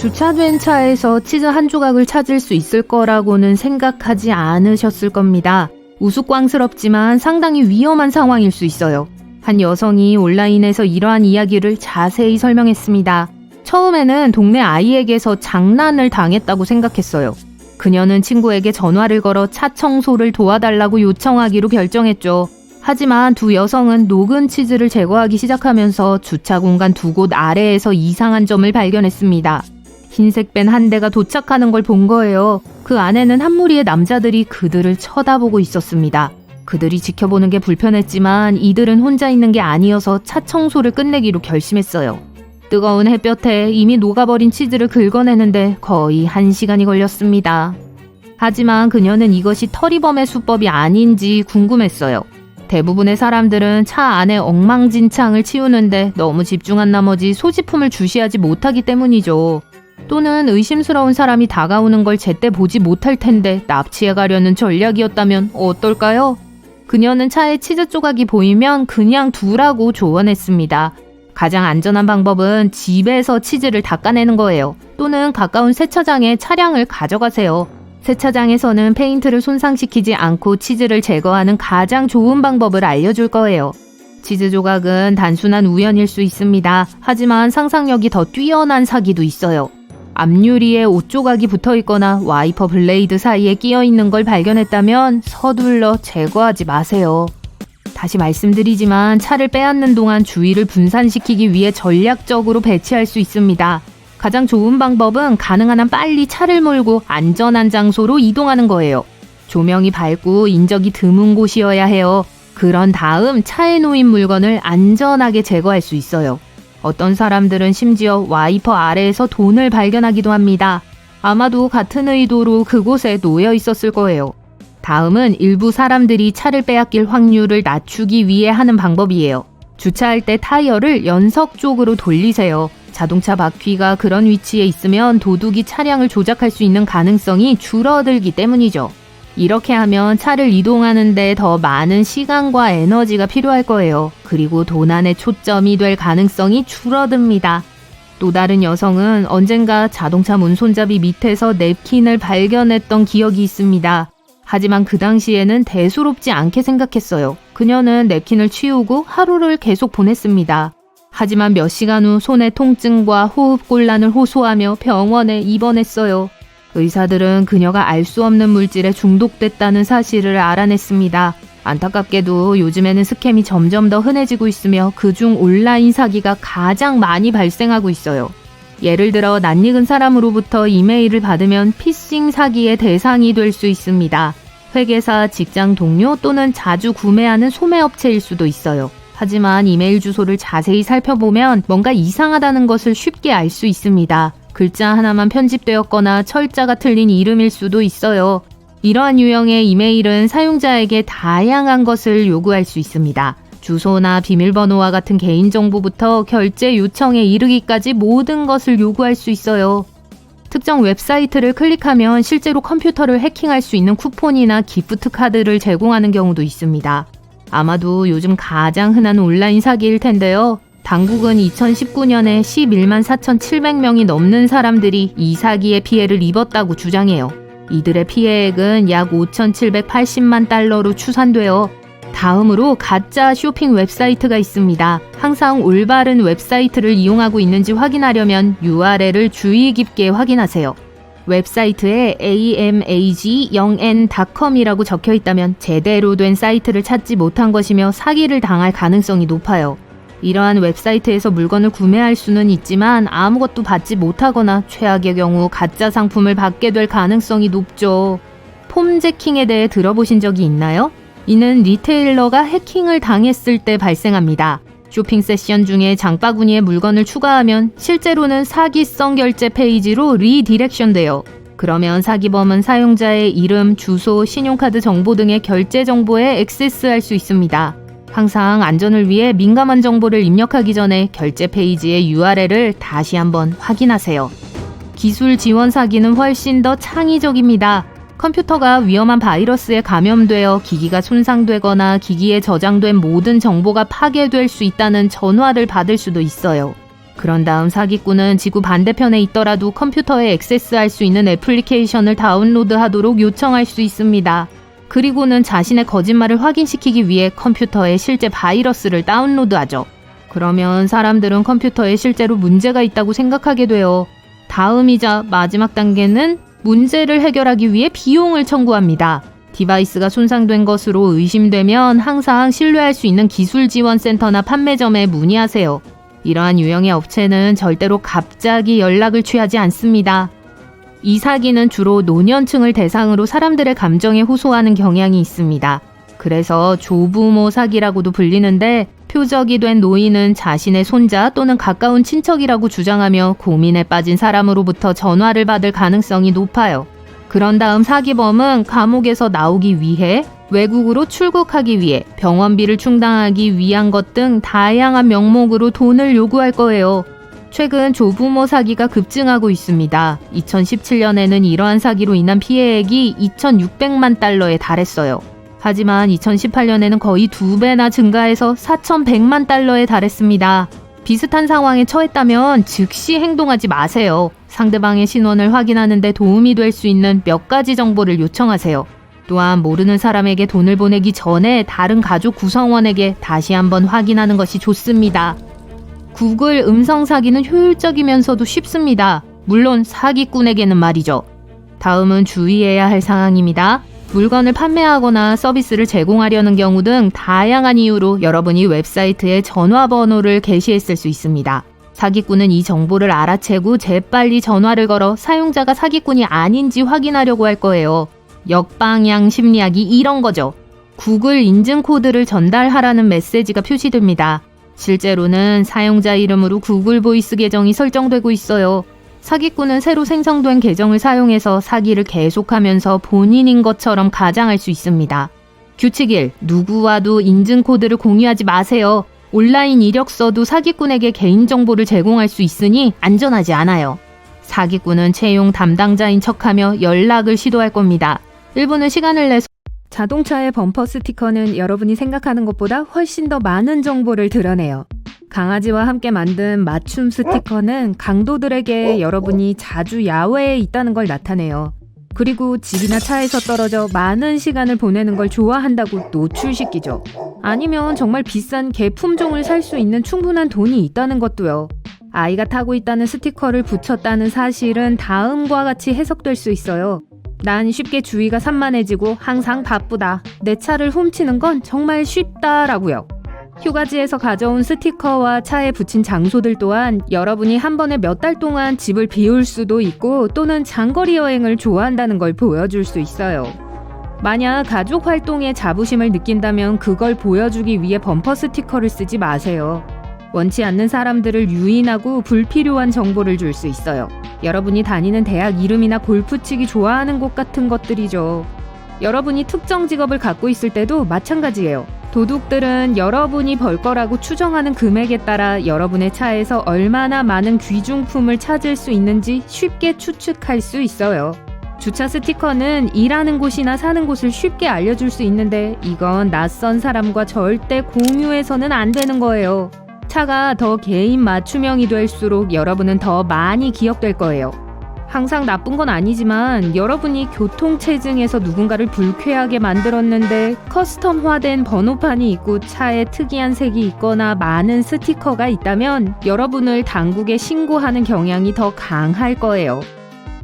주차된 차에서 치즈 한 조각을 찾을 수 있을 거라고는 생각하지 않으셨을 겁니다. 우스꽝스럽지만 상당히 위험한 상황일 수 있어요. 한 여성이 온라인에서 이러한 이야기를 자세히 설명했습니다. 처음에는 동네 아이에게서 장난을 당했다고 생각했어요. 그녀는 친구에게 전화를 걸어 차 청소를 도와달라고 요청하기로 결정했죠. 하지만 두 여성은 녹은 치즈를 제거하기 시작하면서 주차 공간 두 곳 아래에서 이상한 점을 발견했습니다. 흰색 밴 한 대가 도착하는 걸 본 거예요. 그 안에는 한 무리의 남자들이 그들을 쳐다보고 있었습니다. 그들이 지켜보는 게 불편했지만 이들은 혼자 있는 게 아니어서 차 청소를 끝내기로 결심했어요. 뜨거운 햇볕에 이미 녹아버린 치즈를 긁어내는데 거의 한 시간이 걸렸습니다. 하지만 그녀는 이것이 터리범의 수법이 아닌지 궁금했어요. 대부분의 사람들은 차 안에 엉망진창을 치우는데 너무 집중한 나머지 소지품을 주시하지 못하기 때문이죠. 또는 의심스러운 사람이 다가오는 걸 제때 보지 못할 텐데 납치해 가려는 전략이었다면 어떨까요? 그녀는 차에 치즈 조각이 보이면 그냥 두라고 조언했습니다. 가장 안전한 방법은 집에서 치즈를 닦아내는 거예요. 또는 가까운 세차장에 차량을 가져가세요. 세차장에서는 페인트를 손상시키지 않고 치즈를 제거하는 가장 좋은 방법을 알려줄 거예요. 치즈 조각은 단순한 우연일 수 있습니다. 하지만 상상력이 더 뛰어난 사기도 있어요. 앞유리에 옷 조각이 붙어 있거나 와이퍼 블레이드 사이에 끼어 있는 걸 발견했다면 서둘러 제거하지 마세요. 다시 말씀드리지만 차를 빼앗는 동안 주의를 분산시키기 위해 전략적으로 배치할 수 있습니다. 가장 좋은 방법은 가능한 한 빨리 차를 몰고 안전한 장소로 이동하는 거예요. 조명이 밝고 인적이 드문 곳이어야 해요. 그런 다음 차에 놓인 물건을 안전하게 제거할 수 있어요. 어떤 사람들은 심지어 와이퍼 아래에서 돈을 발견하기도 합니다. 아마도 같은 의도로 그곳에 놓여 있었을 거예요. 다음은 일부 사람들이 차를 빼앗길 확률을 낮추기 위해 하는 방법이에요. 주차할 때 타이어를 연석 쪽으로 돌리세요. 자동차 바퀴가 그런 위치에 있으면 도둑이 차량을 조작할 수 있는 가능성이 줄어들기 때문이죠. 이렇게 하면 차를 이동하는데 더 많은 시간과 에너지가 필요할 거예요. 그리고 도난의 초점이 될 가능성이 줄어듭니다. 또 다른 여성은 언젠가 자동차 문 손잡이 밑에서 냅킨을 발견했던 기억이 있습니다. 하지만 그 당시에는 대수롭지 않게 생각했어요. 그녀는 냅킨을 치우고 하루를 계속 보냈습니다. 하지만 몇 시간 후 손의 통증과 호흡 곤란을 호소하며 병원에 입원했어요. 의사들은 그녀가 알 수 없는 물질에 중독됐다는 사실을 알아냈습니다. 안타깝게도 요즘에는 스캠이 점점 더 흔해지고 있으며 그중 온라인 사기가 가장 많이 발생하고 있어요. 예를 들어 낯익은 사람으로부터 이메일을 받으면 피싱 사기의 대상이 될 수 있습니다. 회계사, 직장 동료 또는 자주 구매하는 소매업체일 수도 있어요. 하지만 이메일 주소를 자세히 살펴보면 뭔가 이상하다는 것을 쉽게 알 수 있습니다. 글자 하나만 편집되었거나 철자가 틀린 이름일 수도 있어요. 이러한 유형의 이메일은 사용자에게 다양한 것을 요구할 수 있습니다. 주소나 비밀번호와 같은 개인정보부터 결제 요청에 이르기까지 모든 것을 요구할 수 있어요. 특정 웹사이트를 클릭하면 실제로 컴퓨터를 해킹할 수 있는 쿠폰이나 기프트 카드를 제공하는 경우도 있습니다. 아마도 요즘 가장 흔한 온라인 사기일 텐데요. 당국은 2019년에 11만 4,700명이 넘는 사람들이 이 사기의 피해를 입었다고 주장해요. 이들의 피해액은 약 5,780만 달러로 추산되어 다음으로 가짜 쇼핑 웹사이트가 있습니다. 항상 올바른 웹사이트를 이용하고 있는지 확인하려면 URL을 주의 깊게 확인하세요. 웹사이트에 amag0n.com이라고 적혀 있다면 제대로 된 사이트를 찾지 못한 것이며 사기를 당할 가능성이 높아요. 이러한 웹사이트에서 물건을 구매할 수는 있지만 아무것도 받지 못하거나 최악의 경우 가짜 상품을 받게 될 가능성이 높죠. 폼제킹에 대해 들어보신 적이 있나요? 이는 리테일러가 해킹을 당했을 때 발생합니다. 쇼핑 세션 중에 장바구니에 물건을 추가하면 실제로는 사기성 결제 페이지로 리디렉션 돼요. 그러면 사기범은 사용자의 이름, 주소, 신용카드 정보 등의 결제 정보에 액세스할 수 있습니다. 항상 안전을 위해 민감한 정보를 입력하기 전에 결제 페이지의 URL을 다시 한번 확인하세요. 기술 지원 사기는 훨씬 더 창의적입니다. 컴퓨터가 위험한 바이러스에 감염되어 기기가 손상되거나 기기에 저장된 모든 정보가 파괴될 수 있다는 전화를 받을 수도 있어요. 그런 다음 사기꾼은 지구 반대편에 있더라도 컴퓨터에 액세스할 수 있는 애플리케이션을 다운로드하도록 요청할 수 있습니다. 그리고는 자신의 거짓말을 확인시키기 위해 컴퓨터에 실제 바이러스를 다운로드하죠. 그러면 사람들은 컴퓨터에 실제로 문제가 있다고 생각하게 돼요. 다음이자 마지막 단계는 문제를 해결하기 위해 비용을 청구합니다. 디바이스가 손상된 것으로 의심되면 항상 신뢰할 수 있는 기술 지원 센터나 판매점에 문의하세요. 이러한 유형의 업체는 절대로 갑자기 연락을 취하지 않습니다. 이 사기는 주로 노년층을 대상으로 사람들의 감정에 호소하는 경향이 있습니다. 그래서 조부모 사기라고도 불리는데 표적이 된 노인은 자신의 손자 또는 가까운 친척이라고 주장하며 고민에 빠진 사람으로부터 전화를 받을 가능성이 높아요. 그런 다음 사기범은 감옥에서 나오기 위해 외국으로 출국하기 위해 병원비를 충당하기 위한 것 등 다양한 명목으로 돈을 요구할 거예요. 최근 조부모 사기가 급증하고 있습니다. 2017년에는 이러한 사기로 인한 피해액이 2,600만 달러에 달했어요. 하지만 2018년에는 거의 두 배나 증가해서 4,100만 달러에 달했습니다. 비슷한 상황에 처했다면 즉시 행동하지 마세요. 상대방의 신원을 확인하는데 도움이 될 수 있는 몇 가지 정보를 요청하세요. 또한 모르는 사람에게 돈을 보내기 전에 다른 가족 구성원에게 다시 한번 확인하는 것이 좋습니다. 구글 음성 사기는 효율적이면서도 쉽습니다. 물론 사기꾼에게는 말이죠. 다음은 주의해야 할 상황입니다. 물건을 판매하거나 서비스를 제공하려는 경우 등 다양한 이유로 여러분이 웹사이트에 전화번호를 게시했을 수 있습니다. 사기꾼은 이 정보를 알아채고 재빨리 전화를 걸어 사용자가 사기꾼이 아닌지 확인하려고 할 거예요. 역방향 심리학이 이런 거죠. 구글 인증 코드를 전달하라는 메시지가 표시됩니다. 실제로는 사용자 이름으로 구글 보이스 계정이 설정되고 있어요. 사기꾼은 새로 생성된 계정을 사용해서 사기를 계속하면서 본인인 것처럼 가장할 수 있습니다. 규칙 1. 누구와도 인증코드를 공유하지 마세요. 온라인 이력서도 사기꾼에게 개인정보를 제공할 수 있으니 안전하지 않아요. 사기꾼은 채용 담당자인 척하며 연락을 시도할 겁니다. 1분은 시간을 내서 자동차의 범퍼 스티커는 여러분이 생각하는 것보다 훨씬 더 많은 정보를 드러내요. 강아지와 함께 만든 맞춤 스티커는 강도들에게 여러분이 자주 야외에 있다는 걸 나타내요. 그리고 집이나 차에서 떨어져 많은 시간을 보내는 걸 좋아한다고 노출시키죠. 아니면 정말 비싼 개 품종을 살 수 있는 충분한 돈이 있다는 것도요. 아이가 타고 있다는 스티커를 붙였다는 사실은 다음과 같이 해석될 수 있어요. 난 쉽게 주의가 산만해지고 항상 바쁘다. 내 차를 훔치는 건 정말 쉽다라고요. 휴가지에서 가져온 스티커와 차에 붙인 장소들 또한 여러분이 한 번에 몇 달 동안 집을 비울 수도 있고 또는 장거리 여행을 좋아한다는 걸 보여줄 수 있어요. 만약 가족 활동에 자부심을 느낀다면 그걸 보여주기 위해 범퍼 스티커를 쓰지 마세요. 원치 않는 사람들을 유인하고 불필요한 정보를 줄 수 있어요. 여러분이 다니는 대학 이름이나 골프 치기 좋아하는 곳 같은 것들이죠. 여러분이 특정 직업을 갖고 있을 때도 마찬가지예요. 도둑들은 여러분이 벌 거라고 추정하는 금액에 따라 여러분의 차에서 얼마나 많은 귀중품을 찾을 수 있는지 쉽게 추측할 수 있어요. 주차 스티커는 일하는 곳이나 사는 곳을 쉽게 알려줄 수 있는데 이건 낯선 사람과 절대 공유해서는 안 되는 거예요. 차가 더 개인 맞춤형이 될수록 여러분은 더 많이 기억될 거예요. 항상 나쁜 건 아니지만 여러분이 교통체증에서 누군가를 불쾌하게 만들었는데 커스텀화된 번호판이 있고 차에 특이한 색이 있거나 많은 스티커가 있다면 여러분을 당국에 신고하는 경향이 더 강할 거예요.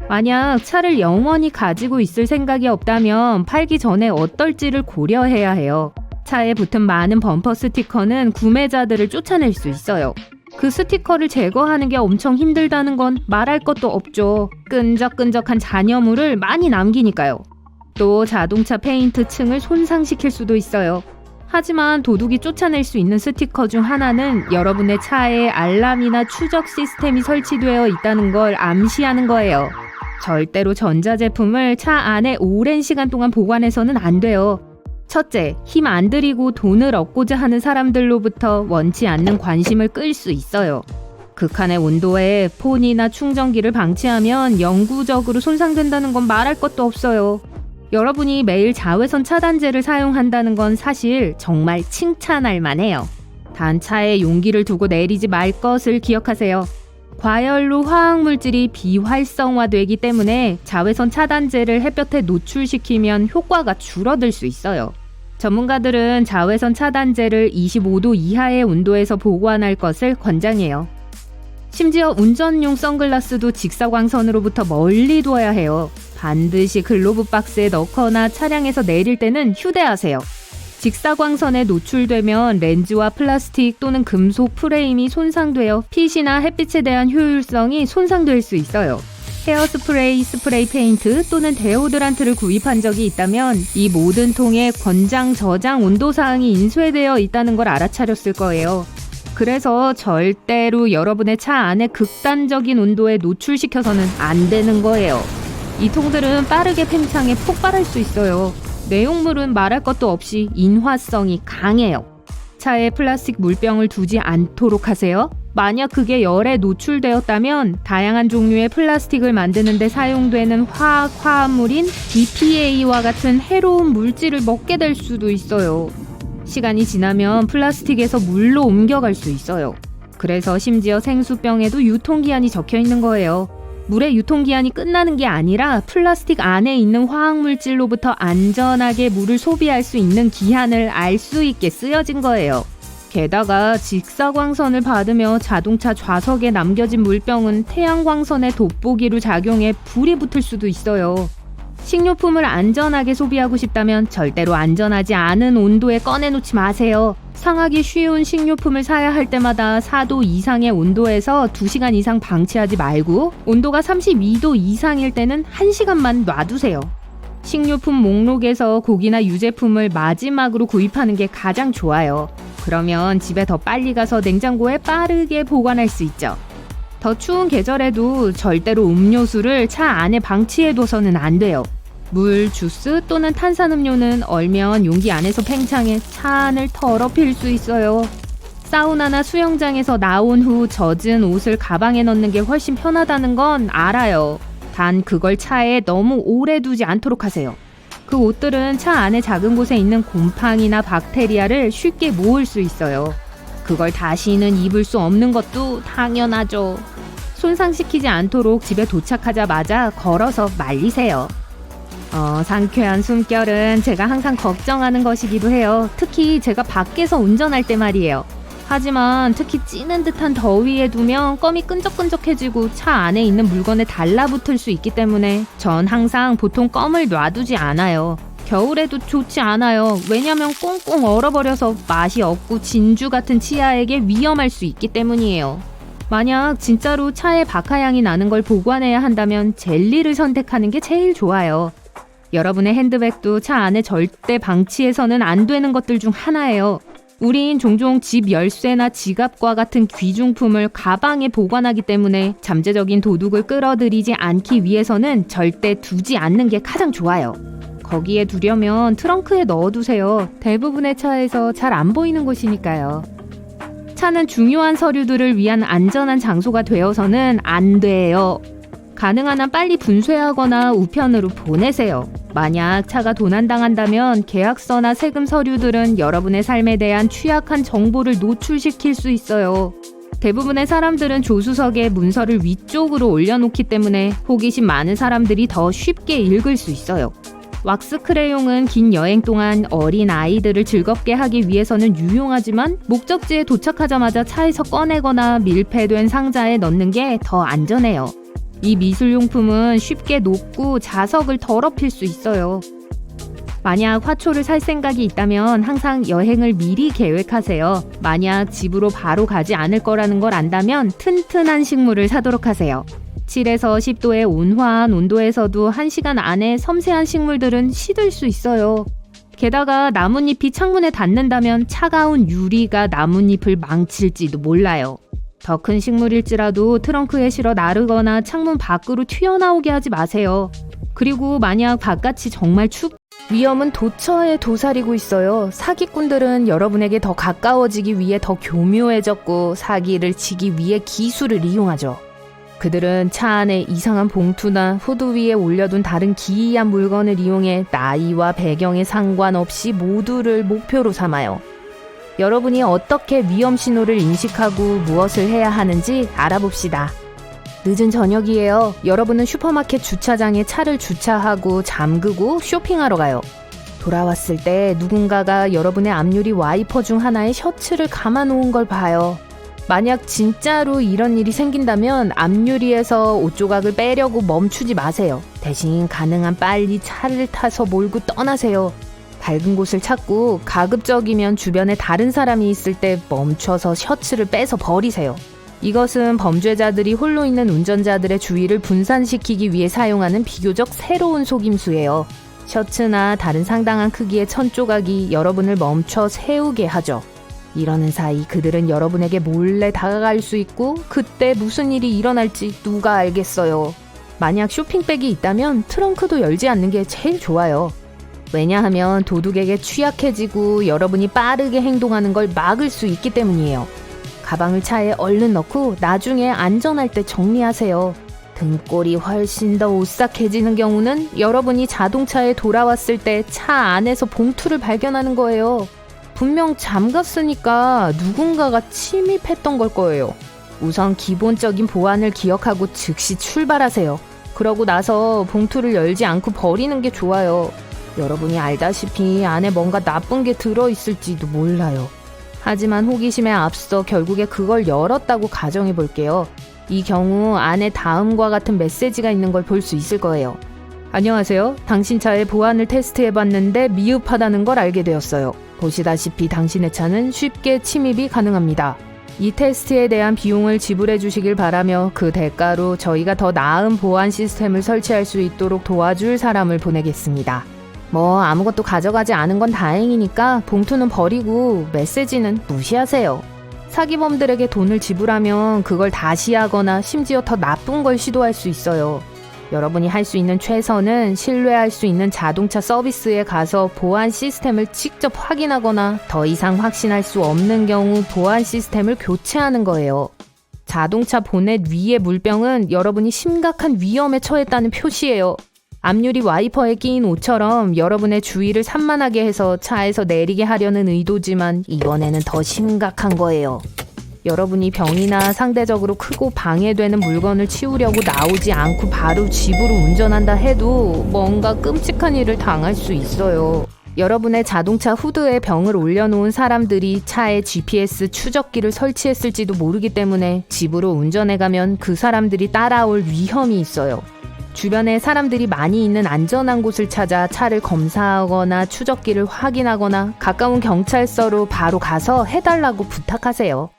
만약 차를 영원히 가지고 있을 생각이 없다면 팔기 전에 어떨지를 고려해야 해요. 차에 붙은 많은 범퍼 스티커는 구매자들을 쫓아낼 수 있어요. 그 스티커를 제거하는 게 엄청 힘들다는 건 말할 것도 없죠. 끈적끈적한 잔여물을 많이 남기니까요. 또 자동차 페인트 층을 손상시킬 수도 있어요. 하지만 도둑이 쫓아낼 수 있는 스티커 중 하나는 여러분의 차에 알람이나 추적 시스템이 설치되어 있다는 걸 암시하는 거예요. 절대로 전자제품을 차 안에 오랜 시간 동안 보관해서는 안 돼요. 첫째, 힘 안 들이고 돈을 얻고자 하는 사람들로부터 원치 않는 관심을 끌 수 있어요. 극한의 온도에 폰이나 충전기를 방치하면 영구적으로 손상된다는 건 말할 것도 없어요. 여러분이 매일 자외선 차단제를 사용한다는 건 사실 정말 칭찬할 만해요. 단 차에 용기를 두고 내리지 말 것을 기억하세요. 과열로 화학물질이 비활성화되기 때문에 자외선 차단제를 햇볕에 노출시키면 효과가 줄어들 수 있어요. 전문가들은 자외선 차단제를 25도 이하의 온도에서 보관할 것을 권장해요. 심지어 운전용 선글라스도 직사광선으로부터 멀리 두어야 해요. 반드시 글로브 박스에 넣거나 차량에서 내릴 때는 휴대하세요. 직사광선에 노출되면 렌즈와 플라스틱 또는 금속 프레임이 손상되어 핏이나 햇빛에 대한 효율성이 손상될 수 있어요. 헤어스프레이, 스프레이 페인트 또는 데오드란트를 구입한 적이 있다면 이 모든 통에 권장 저장 온도 사항이 인쇄되어 있다는 걸 알아차렸을 거예요. 그래서 절대로 여러분의 차 안에 극단적인 온도에 노출시켜서는 안 되는 거예요. 이 통들은 빠르게 팽창해 폭발할 수 있어요. 내용물은 말할 것도 없이 인화성이 강해요. 차에 플라스틱 물병을 두지 않도록 하세요. 만약 그게 열에 노출되었다면 다양한 종류의 플라스틱을 만드는데 사용되는 화학 화합물인 BPA와 같은 해로운 물질을 먹게 될 수도 있어요. 시간이 지나면 플라스틱에서 물로 옮겨갈 수 있어요. 그래서 심지어 생수병에도 유통기한이 적혀 있는 거예요. 물의 유통기한이 끝나는 게 아니라 플라스틱 안에 있는 화학물질로부터 안전하게 물을 소비할 수 있는 기한을 알 수 있게 쓰여진 거예요. 게다가 직사광선을 받으며 자동차 좌석에 남겨진 물병은 태양광선의 돋보기로 작용해 불이 붙을 수도 있어요. 식료품을 안전하게 소비하고 싶다면 절대로 안전하지 않은 온도에 꺼내놓지 마세요. 상하기 쉬운 식료품을 사야 할 때마다 4도 이상의 온도에서 2시간 이상 방치하지 말고 온도가 32도 이상일 때는 1시간만 놔두세요. 식료품 목록에서 고기나 유제품을 마지막으로 구입하는 게 가장 좋아요. 그러면 집에 더 빨리 가서 냉장고에 빠르게 보관할 수 있죠. 더 추운 계절에도 절대로 음료수를 차 안에 방치해둬서는 안 돼요. 물, 주스 또는 탄산음료는 얼면 용기 안에서 팽창해 차 안을 더럽힐 수 있어요. 사우나나 수영장에서 나온 후 젖은 옷을 가방에 넣는 게 훨씬 편하다는 건 알아요. 단 그걸 차에 너무 오래 두지 않도록 하세요. 그 옷들은 차 안에 작은 곳에 있는 곰팡이나 박테리아를 쉽게 모을 수 있어요. 그걸 다시는 입을 수 없는 것도 당연하죠. 손상시키지 않도록 집에 도착하자마자 걸어서 말리세요. 어, 상쾌한 숨결은 제가 항상 걱정하는 것이기도 해요. 특히 제가 밖에서 운전할 때 말이에요. 하지만 특히 찌는 듯한 더위에 두면 껌이 끈적끈적해지고 차 안에 있는 물건에 달라붙을 수 있기 때문에 전 항상 보통 껌을 놔두지 않아요. 겨울에도 좋지 않아요. 왜냐면 꽁꽁 얼어버려서 맛이 없고 진주 같은 치아에게 위험할 수 있기 때문이에요. 만약 진짜로 차에 박하향이 나는 걸 보관해야 한다면 젤리를 선택하는 게 제일 좋아요. 여러분의 핸드백도 차 안에 절대 방치해서는 안 되는 것들 중 하나예요. 우린 종종 집 열쇠나 지갑과 같은 귀중품을 가방에 보관하기 때문에 잠재적인 도둑을 끌어들이지 않기 위해서는 절대 두지 않는 게 가장 좋아요. 거기에 두려면 트렁크에 넣어두세요. 대부분의 차에서 잘 안 보이는 곳이니까요. 차는 중요한 서류들을 위한 안전한 장소가 되어서는 안 돼요. 가능한 한 빨리 분쇄하거나 우편으로 보내세요. 만약 차가 도난당한다면 계약서나 세금 서류들은 여러분의 삶에 대한 취약한 정보를 노출시킬 수 있어요. 대부분의 사람들은 조수석에 문서를 위쪽으로 올려놓기 때문에 호기심 많은 사람들이 더 쉽게 읽을 수 있어요. 왁스 크레용은 긴 여행 동안 어린 아이들을 즐겁게 하기 위해서는 유용하지만 목적지에 도착하자마자 차에서 꺼내거나 밀폐된 상자에 넣는 게 더 안전해요. 이 미술용품은 쉽게 녹고 자석을 더럽힐 수 있어요. 만약 화초를 살 생각이 있다면 항상 여행을 미리 계획하세요. 만약 집으로 바로 가지 않을 거라는 걸 안다면 튼튼한 식물을 사도록 하세요. 7에서 10도의 온화한 온도에서도 1시간 안에 섬세한 식물들은 시들 수 있어요. 게다가 나뭇잎이 창문에 닿는다면 차가운 유리가 나뭇잎을 망칠지도 몰라요. 더 큰 식물일지라도 트렁크에 실어 나르거나 창문 밖으로 튀어나오게 하지 마세요. 그리고 만약 바깥이 정말 춥 위험은 도처에 도사리고 있어요. 사기꾼들은 여러분에게 더 가까워지기 위해 더 교묘해졌고 사기를 치기 위해 기술을 이용하죠. 그들은 차 안에 이상한 봉투나 후드 위에 올려둔 다른 기이한 물건을 이용해 나이와 배경에 상관없이 모두를 목표로 삼아요. 여러분이 어떻게 위험 신호를 인식하고 무엇을 해야 하는지 알아봅시다. 늦은 저녁이에요. 여러분은 슈퍼마켓 주차장에 차를 주차하고 잠그고 쇼핑하러 가요. 돌아왔을 때 누군가가 여러분의 앞유리 와이퍼 중 하나에 셔츠를 감아 놓은 걸 봐요. 만약 진짜로 이런 일이 생긴다면 앞유리에서 옷 조각을 빼려고 멈추지 마세요. 대신 가능한 빨리 차를 타서 몰고 떠나세요. 밝은 곳을 찾고 가급적이면 주변에 다른 사람이 있을 때 멈춰서 셔츠를 빼서 버리세요. 이것은 범죄자들이 홀로 있는 운전자들의 주의를 분산시키기 위해 사용하는 비교적 새로운 속임수예요. 셔츠나 다른 상당한 크기의 천 조각이 여러분을 멈춰 세우게 하죠. 이러는 사이 그들은 여러분에게 몰래 다가갈 수 있고 그때 무슨 일이 일어날지 누가 알겠어요. 만약 쇼핑백이 있다면 트렁크도 열지 않는 게 제일 좋아요. 왜냐하면 도둑에게 취약해지고 여러분이 빠르게 행동하는 걸 막을 수 있기 때문이에요. 가방을 차에 얼른 넣고 나중에 안전할 때 정리하세요. 등골이 훨씬 더 오싹해지는 경우는 여러분이 자동차에 돌아왔을 때 차 안에서 봉투를 발견하는 거예요. 분명 잠갔으니까 누군가가 침입했던 걸 거예요. 우선 기본적인 보안을 기억하고 즉시 출발하세요. 그러고 나서 봉투를 열지 않고 버리는 게 좋아요. 여러분이 알다시피 안에 뭔가 나쁜 게 들어있을지도 몰라요. 하지만 호기심에 앞서 결국에 그걸 열었다고 가정해 볼게요. 이 경우 안에 다음과 같은 메시지가 있는 걸 볼 수 있을 거예요. 안녕하세요. 당신 차의 보안을 테스트해 봤는데 미흡하다는 걸 알게 되었어요. 보시다시피 당신의 차는 쉽게 침입이 가능합니다. 이 테스트에 대한 비용을 지불해 주시길 바라며 그 대가로 저희가 더 나은 보안 시스템을 설치할 수 있도록 도와줄 사람을 보내겠습니다. 뭐 아무것도 가져가지 않은 건 다행이니까 봉투는 버리고 메시지는 무시하세요. 사기범들에게 돈을 지불하면 그걸 다시 하거나 심지어 더 나쁜 걸 시도할 수 있어요. 여러분이 할 수 있는 최선은 신뢰할 수 있는 자동차 서비스에 가서 보안 시스템을 직접 확인하거나 더 이상 확신할 수 없는 경우 보안 시스템을 교체하는 거예요. 자동차 보넷 위의 물병은 여러분이 심각한 위험에 처했다는 표시예요. 앞유리 와이퍼에 끼인 옷처럼 여러분의 주의를 산만하게 해서 차에서 내리게 하려는 의도지만 이번에는 더 심각한 거예요. 여러분이 병이나 상대적으로 크고 방해되는 물건을 치우려고 나오지 않고 바로 집으로 운전한다 해도 뭔가 끔찍한 일을 당할 수 있어요. 여러분의 자동차 후드에 병을 올려놓은 사람들이 차에 GPS 추적기를 설치했을지도 모르기 때문에 집으로 운전해 가면 그 사람들이 따라올 위험이 있어요. 주변에 사람들이 많이 있는 안전한 곳을 찾아 차를 검사하거나 추적기를 확인하거나 가까운 경찰서로 바로 가서 해달라고 부탁하세요.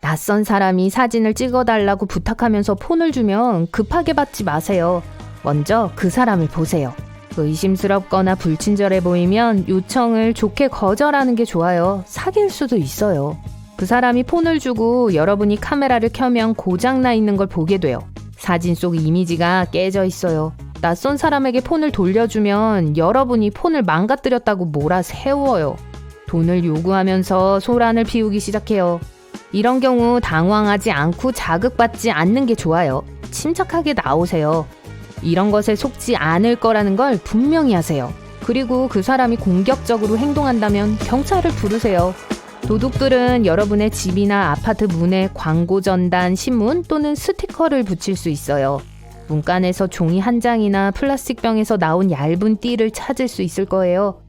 낯선 사람이 사진을 찍어달라고 부탁하면서 폰을 주면 급하게 받지 마세요. 먼저 그 사람을 보세요. 의심스럽거나 불친절해 보이면 요청을 좋게 거절하는 게 좋아요. 사귈 수도 있어요. 그 사람이 폰을 주고 여러분이 카메라를 켜면 고장나 있는 걸 보게 돼요. 사진 속 이미지가 깨져 있어요. 낯선 사람에게 폰을 돌려주면 여러분이 폰을 망가뜨렸다고 몰아 세워요. 돈을 요구하면서 소란을 피우기 시작해요. 이런 경우 당황하지 않고 자극받지 않는 게 좋아요. 침착하게 나오세요. 이런 것에 속지 않을 거라는 걸 분명히 하세요. 그리고 그 사람이 공격적으로 행동한다면 경찰을 부르세요. 도둑들은 여러분의 집이나 아파트 문에 광고 전단, 신문 또는 스티커를 붙일 수 있어요. 문간에서 종이 한 장이나 플라스틱 병에서 나온 얇은 띠를 찾을 수 있을 거예요.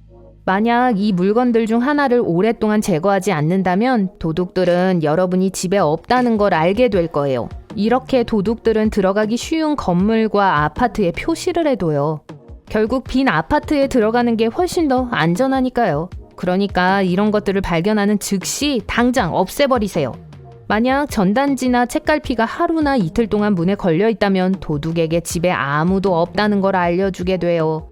만약 이 물건들 중 하나를 오랫동안 제거하지 않는다면 도둑들은 여러분이 집에 없다는 걸 알게 될 거예요. 이렇게 도둑들은 들어가기 쉬운 건물과 아파트에 표시를 해둬요. 결국 빈 아파트에 들어가는 게 훨씬 더 안전하니까요. 그러니까 이런 것들을 발견하는 즉시 당장 없애버리세요. 만약 전단지나 책갈피가 하루나 이틀 동안 문에 걸려 있다면 도둑에게 집에 아무도 없다는 걸 알려주게 돼요.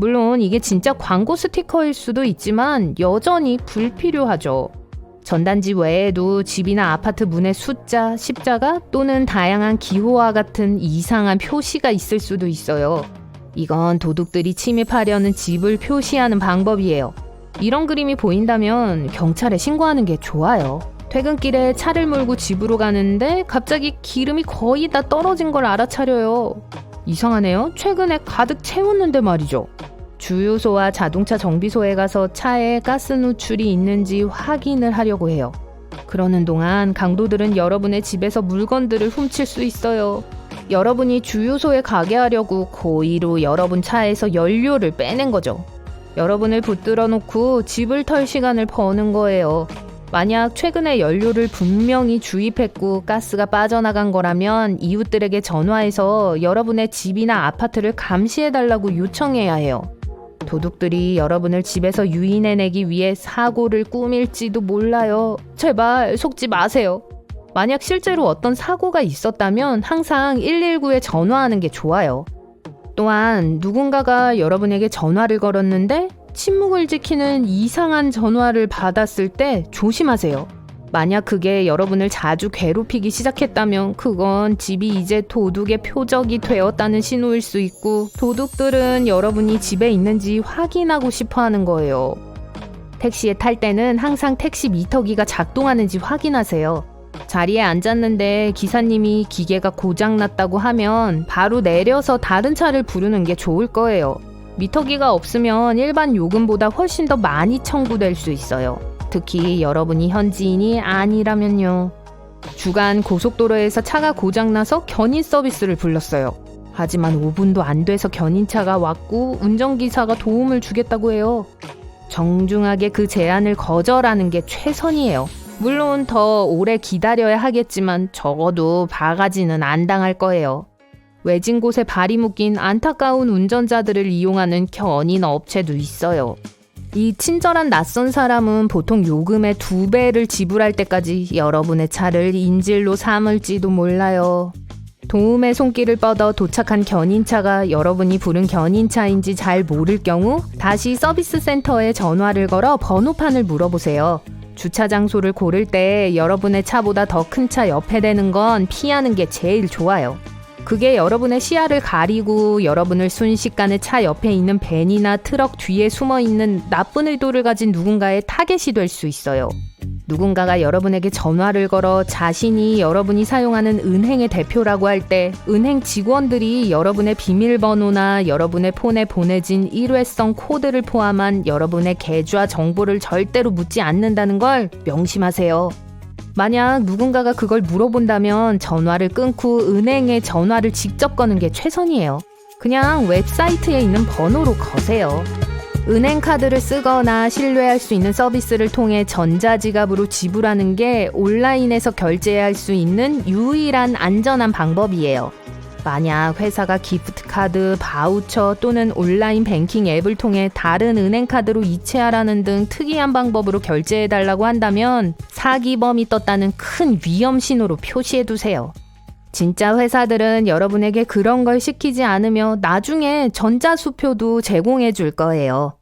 물론 이게 진짜 광고 스티커일 수도 있지만 여전히 불필요하죠. 전단지 외에도 집이나 아파트 문에 숫자, 십자가 또는 다양한 기호와 같은 이상한 표시가 있을 수도 있어요. 이건 도둑들이 침입하려는 집을 표시하는 방법이에요. 이런 그림이 보인다면 경찰에 신고하는 게 좋아요. 퇴근길에 차를 몰고 집으로 가는데 갑자기 기름이 거의 다 떨어진 걸 알아차려요. 이상하네요. 최근에 가득 채웠는데 말이죠. 주유소와 자동차 정비소에 가서 차에 가스 누출이 있는지 확인을 하려고 해요. 그러는 동안 강도들은 여러분의 집에서 물건들을 훔칠 수 있어요. 여러분이 주유소에 가게 하려고 고의로 여러분 차에서 연료를 빼낸 거죠. 여러분을 붙들어 놓고 집을 털 시간을 버는 거예요. 만약 최근에 연료를 분명히 주입했고 가스가 빠져나간 거라면 이웃들에게 전화해서 여러분의 집이나 아파트를 감시해달라고 요청해야 해요. 도둑들이 여러분을 집에서 유인해내기 위해 사고를 꾸밀지도 몰라요. 제발 속지 마세요. 만약 실제로 어떤 사고가 있었다면 항상 119에 전화하는 게 좋아요. 또한 누군가가 여러분에게 전화를 걸었는데 침묵을 지키는 이상한 전화를 받았을 때 조심하세요. 만약 그게 여러분을 자주 괴롭히기 시작했다면 그건 집이 이제 도둑의 표적이 되었다는 신호일 수 있고 도둑들은 여러분이 집에 있는지 확인하고 싶어 하는 거예요. 택시에 탈 때는 항상 택시 미터기가 작동하는지 확인하세요. 자리에 앉았는데 기사님이 기계가 고장났다고 하면 바로 내려서 다른 차를 부르는 게 좋을 거예요. 미터기가 없으면 일반 요금보다 훨씬 더 많이 청구될 수 있어요. 특히 여러분이 현지인이 아니라면요. 주간 고속도로에서 차가 고장나서 견인 서비스를 불렀어요. 하지만 5분도 안 돼서 견인차가 왔고 운전기사가 도움을 주겠다고 해요. 정중하게 그 제안을 거절하는 게 최선이에요. 물론 더 오래 기다려야 하겠지만 적어도 바가지는 안 당할 거예요. 외진 곳에 발이 묶인 안타까운 운전자들을 이용하는 견인 업체도 있어요. 이 친절한 낯선 사람은 보통 요금의 두 배를 지불할 때까지 여러분의 차를 인질로 삼을지도 몰라요. 도움의 손길을 뻗어 도착한 견인차가 여러분이 부른 견인차인지 잘 모를 경우 다시 서비스 센터에 전화를 걸어 번호판을 물어보세요. 주차 장소를 고를 때 여러분의 차보다 더 큰 차 옆에 대는 건 피하는 게 제일 좋아요. 그게 여러분의 시야를 가리고 여러분을 순식간에 차 옆에 있는 밴이나 트럭 뒤에 숨어 있는 나쁜 의도를 가진 누군가의 타겟이 될 수 있어요. 누군가가 여러분에게 전화를 걸어 자신이 여러분이 사용하는 은행의 대표라고 할 때 은행 직원들이 여러분의 비밀번호나 여러분의 폰에 보내진 일회성 코드를 포함한 여러분의 계좌 정보를 절대로 묻지 않는다는 걸 명심하세요. 만약 누군가가 그걸 물어본다면 전화를 끊고 은행에 전화를 직접 거는 게 최선이에요. 그냥 웹사이트에 있는 번호로 거세요. 은행 카드를 쓰거나 신뢰할 수 있는 서비스를 통해 전자지갑으로 지불하는 게 온라인에서 결제할 수 있는 유일한 안전한 방법이에요. 만약 회사가 기프트 카드, 바우처 또는 온라인 뱅킹 앱을 통해 다른 은행 카드로 이체하라는 등 특이한 방법으로 결제해 달라고 한다면 사기범이 떴다는 큰 위험 신호로 표시해 두세요. 진짜 회사들은 여러분에게 그런 걸 시키지 않으며 나중에 전자수표도 제공해 줄 거예요.